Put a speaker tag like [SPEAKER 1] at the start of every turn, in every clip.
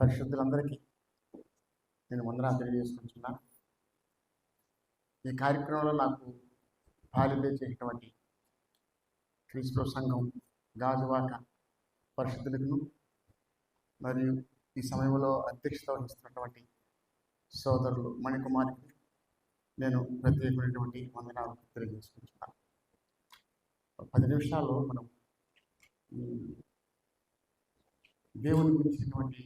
[SPEAKER 1] పరిశుద్ధులందరికీ నేను వందనా తెలియజేసుకుంటున్నాను ఈ కార్యక్రమంలో నాకు పాలిదే చేసినటువంటి క్రీస్తు సంఘం గాజువాక పరిశుద్ధులకు మరియు ఈ సమయంలో అధ్యక్షత వహిస్తున్నటువంటి సోదరులు మణికుమారికి నేను ప్రత్యేకమైనటువంటి వందనాలు తెలియజేసుకుంటున్నాను పది నిమిషాల్లో మనం దేవుని గురించినటువంటి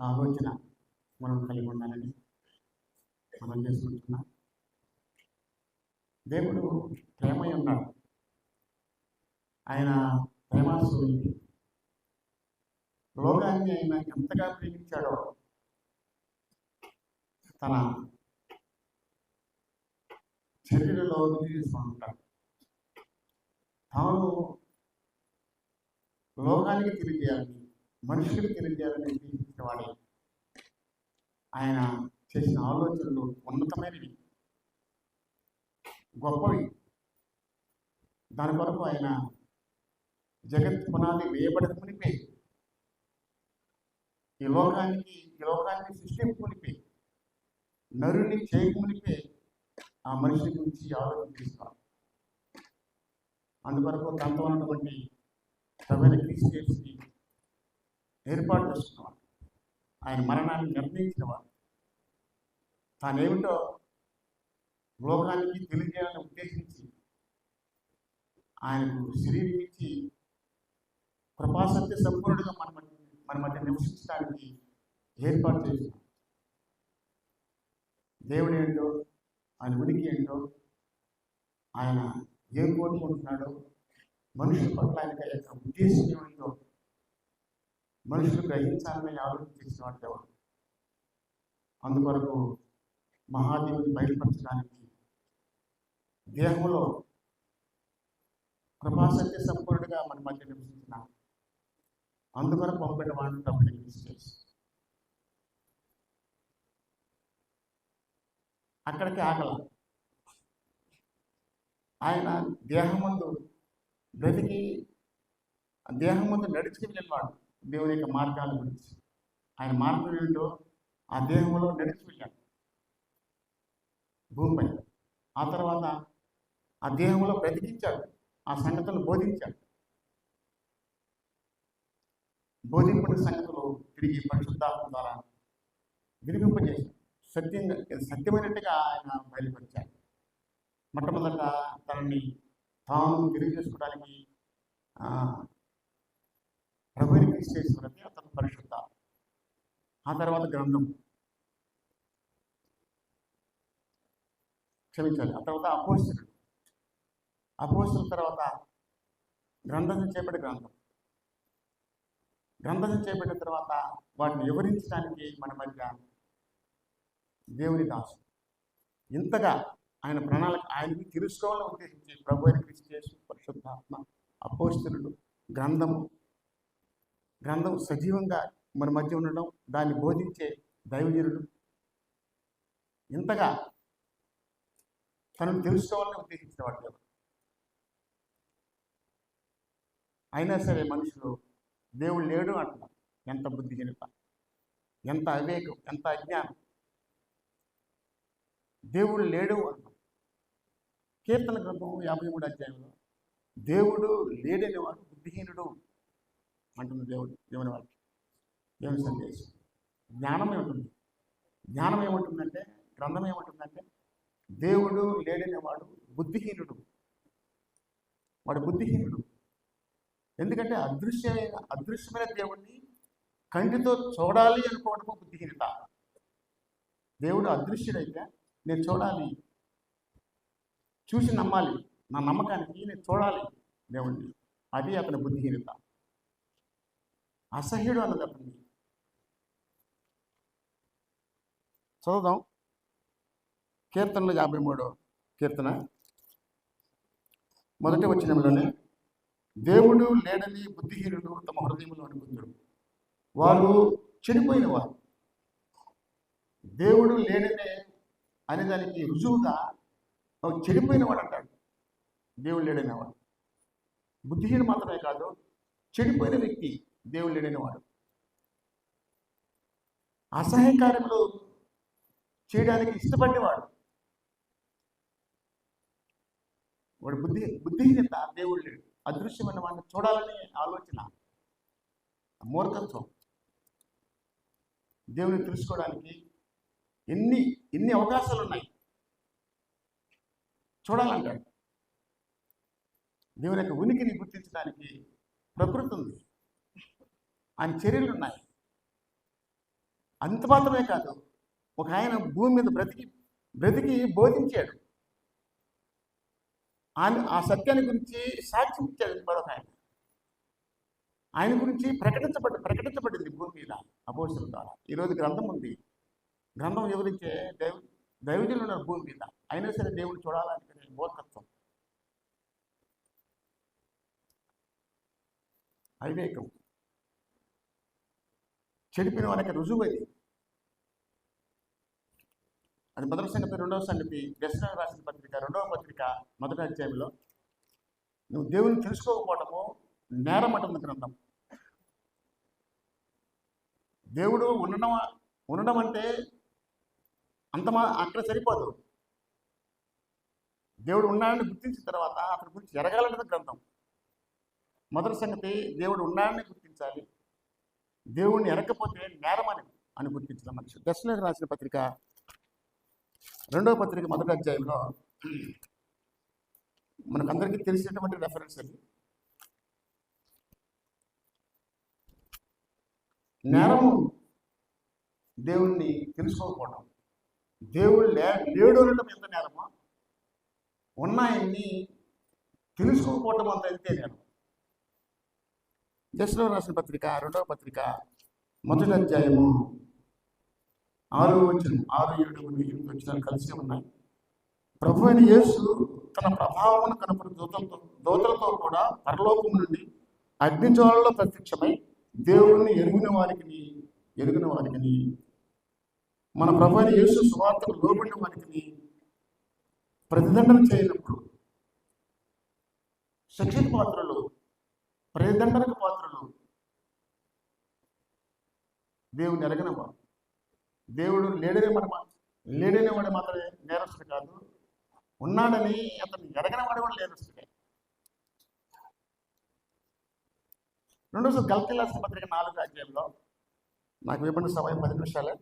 [SPEAKER 1] ఆలోచన మనం కలిగి ఉండాలని మనం చేసుకుంటున్నాం దేవుడు ప్రేమై ఉన్నాడు. ఆయన ప్రేమాస్వరూపి లోకాన్ని ఆయన ఎంతగా ప్రేమించాడో తన చర్యలలో ఉంటాడు. తాను లోకానికి తెలియజేయాలని మనుషులు తెలియజేయాలనేది వాడి ఆయన చేసిన ఆలోచనలు ఉన్నతమైనవి. గొప్పవి. దాని కొరకు ఆయన జగత్ పునాది వేయబడకమునిపే ఈ లోకానికి ఈ లోకానికి సృష్టింపునిపే నరుని చేయకమునిపే ఆ మనిషి గురించి ఆలోచన తీసుకోవాలి అందువరకు తనతో ఉన్నటువంటి సభ్యుల క్రిస్టియన్స్కి ఏర్పాటు చేసుకున్నవాడు. ఆయన మరణాన్ని నిర్ణయించినవాడు. తానేమిటో లోకానికి తెలియజేయాలని ఉద్దేశించి ఆయనకు శరీరం ఇచ్చి కృపాసత్య సంపూర్ణంగా మన మధ్య మన మధ్య నివసించడానికి ఏర్పాటు చేసినాడు దేవుడు ఏంటో ఆయన ఉనికి ఏంటో ఆయన ఏం కోరుకుంటున్నాడో మనుషుల పట్ల ఆయన యొక్క ఉద్దేశం ఏమిటో మనుషులు గ్రహించాలని ఆలోచన చేసిన వాడు దేవుడు అందుకొరకు మహాదేవుని బయలుపరచడానికి దేహంలో కృపాసత్య సంపూర్ణంగా మన మధ్య నివసించిన అందువరకు పంపిన వాడిని తప్పని అక్కడికి ఆగల. ఆయన దేహమందు బ్రతికి దేహం ముందు నడిచి వెళ్ళినవాడు దేవుని యొక్క మార్గాల గురించి. ఆయన మార్గం ఏంటో ఆ దేహంలో నడిచి వెళ్ళాడు భూమిపై. ఆ తర్వాత ఆ దేహంలో బ్రతికించాడు. ఆ సంగతులను బోధించాడు. బోధింపడిన సంగతులు తిరిగి పరిశుద్ధాత్మ ద్వారా వినిపింపజేశాడు. సత్యంగా సత్యమైనట్టుగా ఆయన బయలుపరిచాడు. మొట్టమొదట తనని తాను తిరిగి ఆ, ప్రభుని క్రీస్తేశ్వరని అతను పరిశుద్ధ ఆ తర్వాత గ్రంథం. క్షమించాలి ఆ తర్వాత అపోస్తుడు అపోస్తుల తర్వాత గ్రంథం చేపట్టి గ్రంథం. గ్రంథం చేపట్టిన తర్వాత వాటిని వివరించడానికి మన మధ్య దేవుని దాసు. ఇంతగా ఆయన ప్రణాళిక ఆయనకి తెలుసుకోవాలని ఉద్దేశించి ప్రభు అయిన క్రిస్టియస్ పరిశుద్ధాత్మ అపోస్తులు గ్రంథము గ్రంథం సజీవంగా మన మధ్య ఉండడం దాన్ని బోధించే దైవజనుడు. ఇంతగా తనను తెలుసుకోవాలని ఉద్దేశించిన వాడు దేవుడు. అయినా సరే మనుషులు దేవుడు లేడు అంటున్నారు. ఎంత బుద్ధిహీనత ఎంత అవేకం ఎంత అజ్ఞానం? దేవుడు లేడు అంటున్నారు. కీర్తన గ్రంథం యాభై మూడు అధ్యాయంలో దేవుడు లేడనేవాడు బుద్ధిహీనుడు అంటుంది దేవుడు దేవుని వాక్యం. దేవుని సందేశం. జ్ఞానం ఏముంటుంది? జ్ఞానం ఏముంటుందంటే గ్రంథం ఏముంటుందంటే దేవుడు లేడనేవాడు బుద్ధిహీనుడు. వాడు బుద్ధిహీనుడు. ఎందుకంటే అదృశ్యమైన అదృశ్యమైన దేవుణ్ణి కంటితో చూడాలి అనుకోవడము బుద్ధిహీనత. దేవుడు అదృశ్యుడైతే నేను చూడాలి. చూసి నమ్మాలి. నా నమ్మకానికి నేను చూడాలి దేవుణ్ణి. అది అతని బుద్ధిహీనత. అసహ్యుడు అన్నది అతన్ని చదువుదాం. కీర్తనలు యాభై మూడు కీర్తన. మొదటి వచ్చినంలోనే దేవుడు లేడని బుద్ధిహీనుడు తమ హృదయంలో అనుకుంటాడు. వారు చెడిపోయిన వారు. దేవుడు లేడనే అనే దానికి రుజువుగా ఒక చెడిపోయిన వాడు అంటాడు. దేవుడు లేడనేవాడు. బుద్ధిహీనుడు మాత్రమే కాదు చెడిపోయిన వ్యక్తి దేవుడు లేడనేవాడు. అసహాయ కార్యములు చేయడానికి ఇష్టపడేవాడు. వాడు బుద్ధి బుద్ధిహీనత దేవుడు లేడు. అదృశ్యమైన వాడిని చూడాలనే ఆలోచన మూర్ఖత్వం. దేవుని తెలుసుకోవడానికి ఎన్ని ఎన్ని అవకాశాలు ఉన్నాయి చూడాలంటాడు. దేవుని యొక్క ఉనికిని గుర్తించడానికి ప్రకృతి ఉంది. ఆయన చర్యలు ఉన్నాయి. అంత మాత్రమే కాదు ఒక ఆయన భూమి మీద బ్రతికి బ్రతికి బోధించాడు. ఆయన ఆ సత్యాన్ని గురించి సాక్ష్యం ఇచ్చాడు మరొక ఆయన. ఆయన గురించి ప్రకటించబడి ప్రకటించబడింది భూమి మీద అపోషణ ద్వారా. ఈరోజు గ్రంథం ఉంది. గ్రంథం వివరించే దైవ దైవజనులు ఉన్నారు భూమి మీద. అయినా సరే దేవుడు చూడాలనుకునే మూర్ఖత్వం. అవివేకం. చెడిపిన వారికి రుజువు అది అది మొదటి సంగతి రెండవ సంగతి దర్శనం రాసిన పత్రిక రెండవ పత్రిక మొదటి అధ్యాయంలో నువ్వు దేవుని తెలుసుకోకపోవటము నేరం గ్రంథం. దేవుడు ఉండడం ఉండడం అంటే అంత మా అక్కడ సరిపోదు. దేవుడు ఉన్నాడని గుర్తించిన తర్వాత అతని గురించి ఎరగాలన్నది గ్రంథం. మొదటి సంగతి దేవుడు ఉన్నాడని గుర్తించాలి. దేవుణ్ణి ఎరకపోతే నేరమని అని అని గుర్తించడం మనిషి దర్శనం రాసిన పత్రిక రెండవ పత్రిక మొదటి అధ్యాయంలో మనకందరికీ తెలిసినటువంటి రెఫరెన్స్ అది. నేరం దేవుణ్ణి తెలుసుకోకపోవడం. దేవుడు లే లేడు అనడం ఎంత నేరమో? ఉన్నాయన్ని తెలుసుకోకపోవడం అంత అయితే నేరం. దశలో రాసిన పత్రిక రెండవ పత్రిక మొదటి అధ్యాయము ఆరు వచ్చిన ఆరు ఏడు ఎనిమిది వచ్చిన కలిసి ఉన్నాయి. ప్రభు అయిన యేసు తన ప్రభావం కనపడి దూతలతో దూతలతో కూడా పరలోకం నుండి అగ్నిజ్వాలలో ప్రత్యక్షమై దేవుణ్ణి ఎరుగున వారికి ఎరుగున వారికి మన ప్రభు అయిన యేసు సువార్తకు లోబడిన వారికి ప్రతిదండన చేయనప్పుడు శిక్షణ పాత్రలు ప్రతిదండనకు పాత్రలు. దేవుని ఎరగనమ్మా దేవుడు లేడనే మన లేడనే వాడు మాత్రమే నేరస్తుడు కాదు. ఉన్నాడని అతను ఎరగని వాడు కూడా నేరస్తుడే. రెండోసారి గల్కిలాసిన పత్రిక నాలుగు అధ్యాయంలో నాకు ఇవ్వండి సమయం పది నిమిషాలే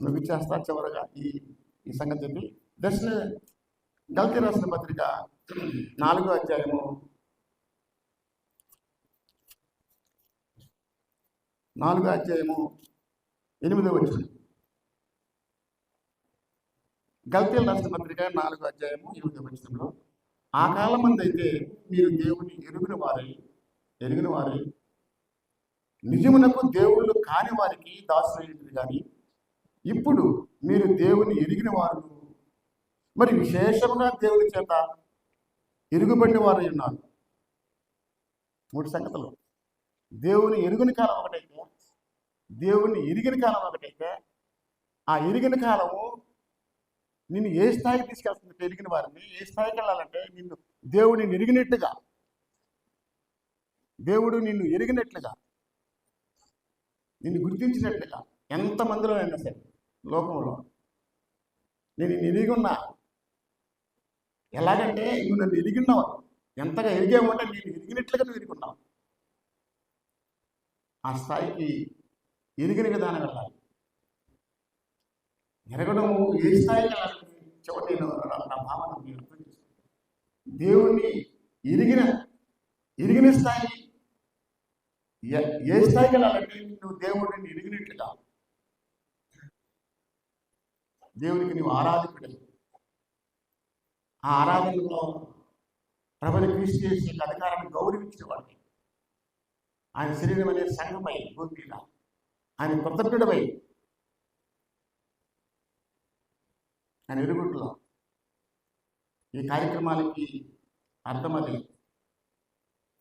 [SPEAKER 1] నువ్వు ఇచ్చేస్తా చివరగా ఈ ఈ సంగతి చెప్పి. దర్శన గల్కి రాసిన పత్రిక నాలుగో అధ్యాయము నాలుగో అధ్యాయము ఎనిమిదో వచ్చిన గల్తీల రాష్ట్ర పత్రిక నాలుగో అధ్యాయము ఎనిమిదో వచ్చినంలో ఆ కాలం మంది అయితే మీరు దేవుని ఎరుగున వారై ఎరిగిన వారై నిజమునకు దేవుళ్ళు కాని వారికి దాసులైనది కానీ ఇప్పుడు మీరు దేవుని ఎరిగిన వారు. మరి విశేషంగా దేవుని చేత ఎరుగుబడిన వారై ఉన్నారు. మూడు సంగతులు. దేవుని ఎరుగుని కాలం ఒకటైతే దేవుని ఎరిగిన కాలం ఒకటైతే ఆ ఎరిగిన కాలము నిన్ను ఏ స్థాయికి తీసుకెళ్తుంది? పెరిగిన వారిని. ఏ స్థాయికి వెళ్ళాలంటే నిన్ను దేవుడిని ఎరిగినట్టుగా దేవుడు నిన్ను ఎరిగినట్లుగా నిన్ను గుర్తించినట్లుగా ఎంతమందిలో అయినా సరే లోకంలో నేను నిన్ను ఎరిగి ఉన్నా. ఎలాగంటే నువ్వు నన్ను ఎరిగిన్నావు ఎంతగా ఎరిగామంటే నేను ఎరిగినట్లుగా నువ్వు ఎరుగున్నావు ఆ స్థాయికి ఎరిగిన విధానం వెళ్ళాలి ఎరగడము ఏ స్థాయికి వెళ్ళాలి చివరి నేను నా- భావన మీరు అర్థం చేసుకుంటాను దేవుణ్ణి ఎరిగిన ఎరిగిన స్థాయి ఏ- స్థాయికి వెళ్ళాలంటే నువ్వు దేవుడిని ఎరిగినట్లుగా? దేవునికి నువ్వు ఆరాధకుడు ఆ ఆరాధనలో ప్రభుని క్రీస్తు చేసే యొక్క అధికారాన్ని గౌరవించిన వాడిని ఆయన శరీరం అనే సంఘమై భూమి మీద ఆయన కృతజ్ఞుడమై ఆయన ఇరుగుట్లో ఈ కార్యక్రమాలకి అర్థం అది.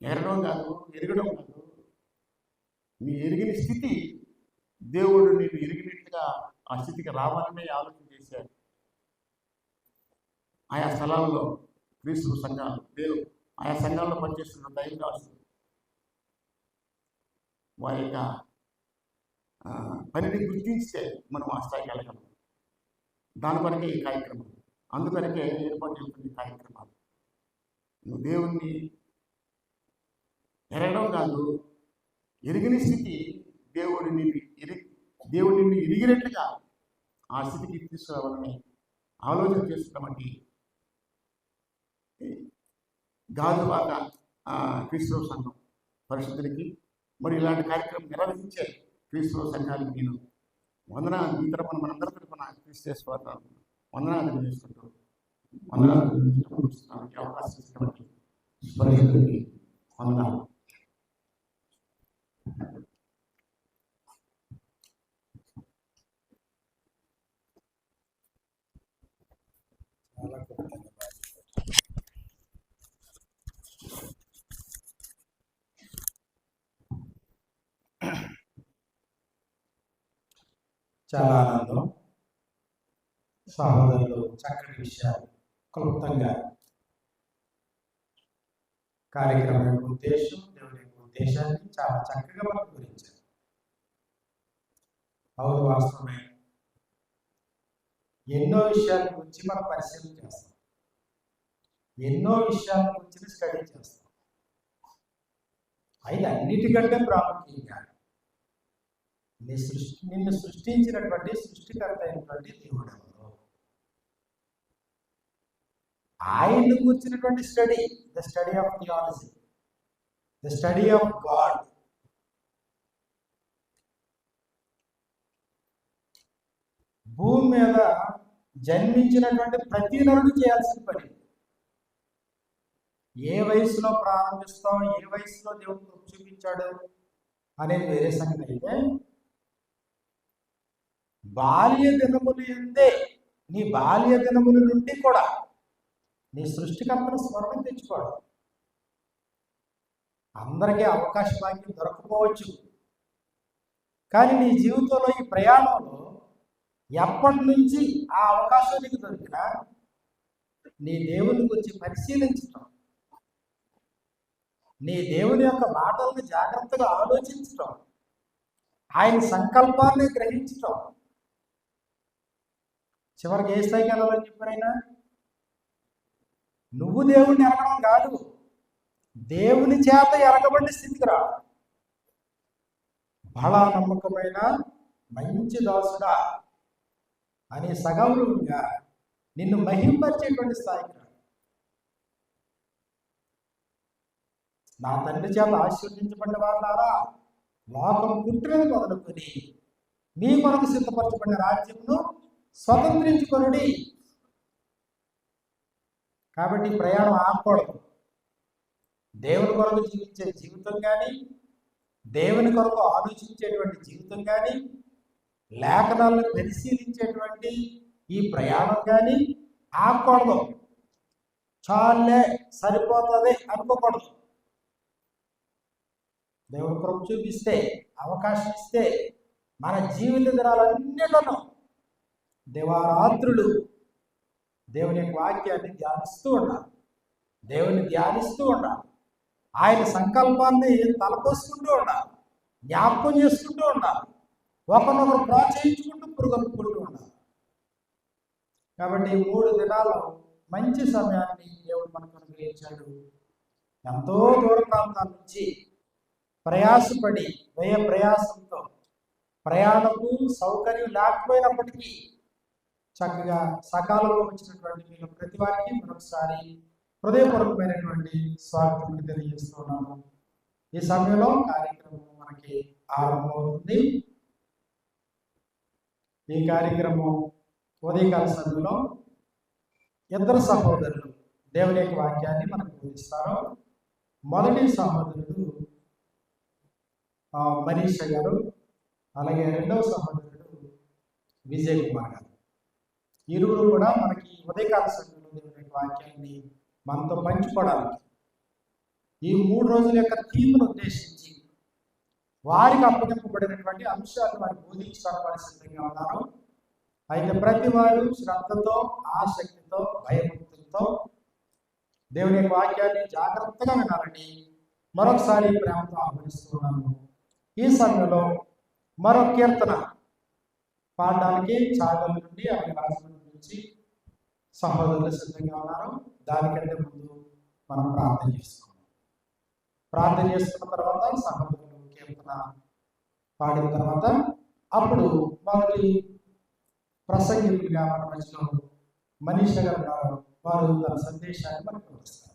[SPEAKER 1] ఎరగడం కాదు ఎరగడం కాదు. నీ ఎరిగిన స్థితి దేవుడు నేను ఎరిగినట్లుగా ఆ స్థితికి రావాలనే ఆలోచన చేశారు ఆయా స్థలాల్లో క్రీస్తు సంఘాలు దేవు ఆయా సంఘాల్లో పనిచేస్తున్న దైవదాసులు వారి యొక్క పనిని గుర్తించే మనం ఆ స్థాయికి వెళ్ళగలం. దాని కొరకే ఈ కార్యక్రమం. అందుకొరకే ఏర్పాటు చేస్తున్న కార్యక్రమాలు. నువ్వు దేవుణ్ణి ఎరగడం కాదు ఎరిగిన స్థితి దేవుడిని ఎరి దేవుడు నిన్ను ఎరిగినట్లుగా ఆ స్థితికి తీసుకురావాలని ఆలోచన చేస్తున్నామండి. గాజువాక క్రీస్తవ సంఘం పరిశుద్ధులకి మరి ఇలాంటి కార్యక్రమం నిర్వహించే క్రీస్తు సంఘానికి నేను. వందనాలు. ఈ తరపున మనందరి తరపున క్రీస్తు వందనాలు తెలియజేసుకుంటూ వందనాలు తెలియజేసుకుంటూ అవకాశం ఇచ్చినటువంటి పరిశుద్ధులకి వందనాలు.
[SPEAKER 2] చాలా ఆనందం సహోదరులు చక్కటి విషయాలు క్లుప్తంగా కార్యక్రమం యొక్క ఉద్దేశం దేవుని యొక్క ఉద్దేశాన్ని చాలా చక్కగా మనకు వివరించారు. అవును వాస్తవమే ఎన్నో విషయాల గురించి మనం పరిశీలన చేస్తాం. ఎన్నో విషయాల గురించి స్టడీ చేస్తాం. అయితే అన్నిటికంటే ప్రాముఖ్యంగా నీ సృష్టి నిన్ను సృష్టించినటువంటి సృష్టికర్త అయినటువంటి దేవుడు ఎవరు? ఆయన్ని కూర్చున్నటువంటి study the study of theology the study of God. భూమి మీద జన్మించినటువంటి ప్రతి నరుడు చేయాల్సిన పని. ఏ వయసులో ప్రారంభిస్తాం ఏ వయసులో దేవుడు చూపించాడు అనేది వేరే సంగతి. అయితే బాల్య దినములు ఎందే నీ బాల్య దినముల నుండి కూడా నీ సృష్టికర్తను స్మరణ తెచ్చుకోవడం అందరికీ అవకాశ భాగ్యం దొరకపోవచ్చు. కానీ నీ జీవితంలో ఈ ప్రయాణంలో ఎప్పటి నుంచి ఆ అవకాశం నీకు దొరికినా నీ దేవుని గురించి పరిశీలించటం నీ దేవుని యొక్క మాటలను జాగ్రత్తగా ఆలోచించటం ఆయన సంకల్పాన్ని గ్రహించటం చివరికి ఏ స్థాయికి వెళ్ళాలని చెప్పారైనా నువ్వు దేవుణ్ణి ఎరగడం కాదు దేవుని చేత ఎరగబడిన స్థితికి రా. బలా నమ్మకమైన మంచి దాసుడా అనే సగౌరవంగా నిన్ను మహింపరిచేటువంటి స్థాయికి రా. నా తండ్రి చేత ఆశీర్వదించబడిన వాళ్ళారా లోకం పుట్టినది మొదలుకొని మీ కొరకు సిద్ధపరచబడిన రాజ్యంలో స్వతంత్రించుకొనుడి. కాబట్టి ప్రయాణం ఆపకూడదు. దేవుని కొరకు జీవించే జీవితం కానీ దేవుని కొరకు ఆలోచించేటువంటి జీవితం కానీ లేఖనాలను పరిశీలించేటువంటి ఈ ప్రయాణం కానీ ఆపకూడదు. చాలే సరిపోతుంది అనుకోకూడదు. దేవుని కృప చూపిస్తే అవకాశం ఇస్తే మన జీవిత దినాలన్నిటిలో దివారాత్రులు దేవుని యొక్క వాక్యాన్ని ధ్యానిస్తూ ఉండాలి. దేవుని ధ్యానిస్తూ ఉండాలి. ఆయన సంకల్పాన్ని తలపోసుకుంటూ ఉండాలి. జ్ఞాపకం చేసుకుంటూ ఉండాలి. ఒకరినొకరు ప్రోత్సహించుకుంటూ పురుగొల్పుకుంటూ ఉండాలి. కాబట్టి ఈ మూడు దినాలు మంచి సమయాన్ని దేవుడు మనకు అనుగ్రహించాడు. ఎంతో దూర ప్రాంతాల నుంచి ప్రయాసపడి వ్యయ ప్రయాసంతో ప్రయాణపు సౌకర్యం లేకపోయినప్పటికీ చక్కగా సకాలంలో వచ్చినటువంటి మీరు ప్రతి వారికి మరొకసారి హృదయపూర్వకమైనటువంటి స్వాగతం తెలియజేస్తున్నాము ఈ సమయంలో కార్యక్రమం మనకి ఆరంభమవుతుంది. ఈ కార్యక్రమం ఉదయకాల సమయంలో ఇద్దరు సహోదరులు దేవుని యొక్క వాక్యాన్ని మనకు బోధిస్తారు. మొదటి సహోదరుడు మనీష గారు అలాగే రెండవ సహోదరుడు విజయ్ కుమార్ గారు. ఇరువురు కూడా మనకి ఉదయకాల సమయంలో వాక్యాన్ని మనతో పంచుకోవడానికి ఈ మూడు రోజుల యొక్క థీమ్ను ఉద్దేశించి వారికి అప్పగింపబడినటువంటి అంశాలు వారికి బోధించడానికి వారు సిద్ధంగా ఉన్నారు. అయితే ప్రతి వారు శ్రద్ధతో ఆసక్తితో భయభక్తులతో దేవుని యొక్క వాక్యాన్ని జాగ్రత్తగా వినాలని మరొకసారి ప్రేమతో ఆహ్వానిస్తున్నాను ఈ సమయంలో మరో కీర్తన పాడడానికి చాగల నుండి అలాగే రాజమండ్రి నుంచి సహోదరులు సిద్ధంగా ఉన్నారు దానికంటే ముందు మనం ప్రార్థన చేసుకున్నాం ప్రార్థన చేసుకున్న తర్వాత సహోదరులు కీర్తన పాడిన తర్వాత అప్పుడు మొదటి ప్రసంగికులుగా మన మధ్యలో మనీష గారు ఉన్నారు. వారు తన సందేశాన్ని మనకు వస్తారు